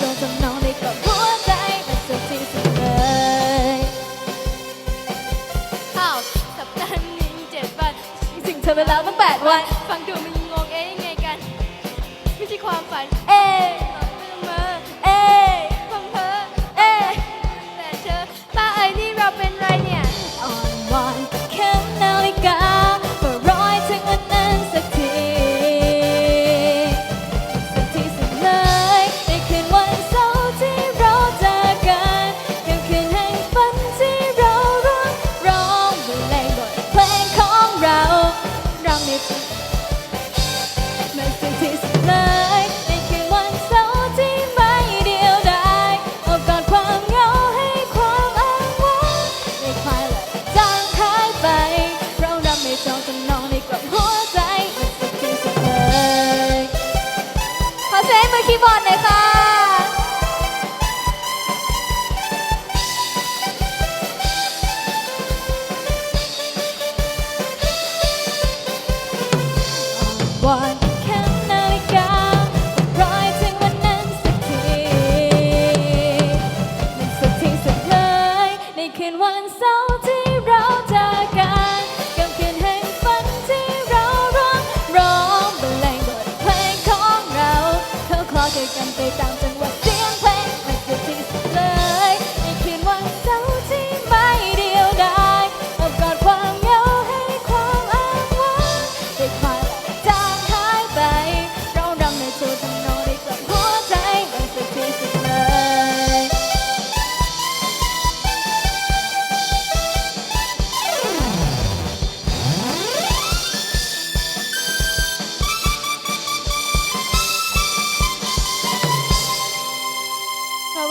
ตรงจำนองได้กับหัวใจมันสุดที่สุดเลยข้าวสัปดาห์หนึ่งเจ็ดวันถึงเธอไปแล้วตั้งแปดวัน ฟังดูมันงงเอ๊ยยังไงกัน ไม่ใช่ความฝัน เอ๊ะไม่ต้องมาเอ๊ะฟังเธอเอ๊ะแต่เธอป้าเอ้ยนี่เราเป็นไรเนี่ยอ่อนวอน อเสียงให้มือคีย์บอร์ดหน่อยค่ะวอนแค่นาฬิการอยถึงวันนั้นสักทีมันสักทีสักเลยในคืนวันเสาร์ ร้อ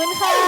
你好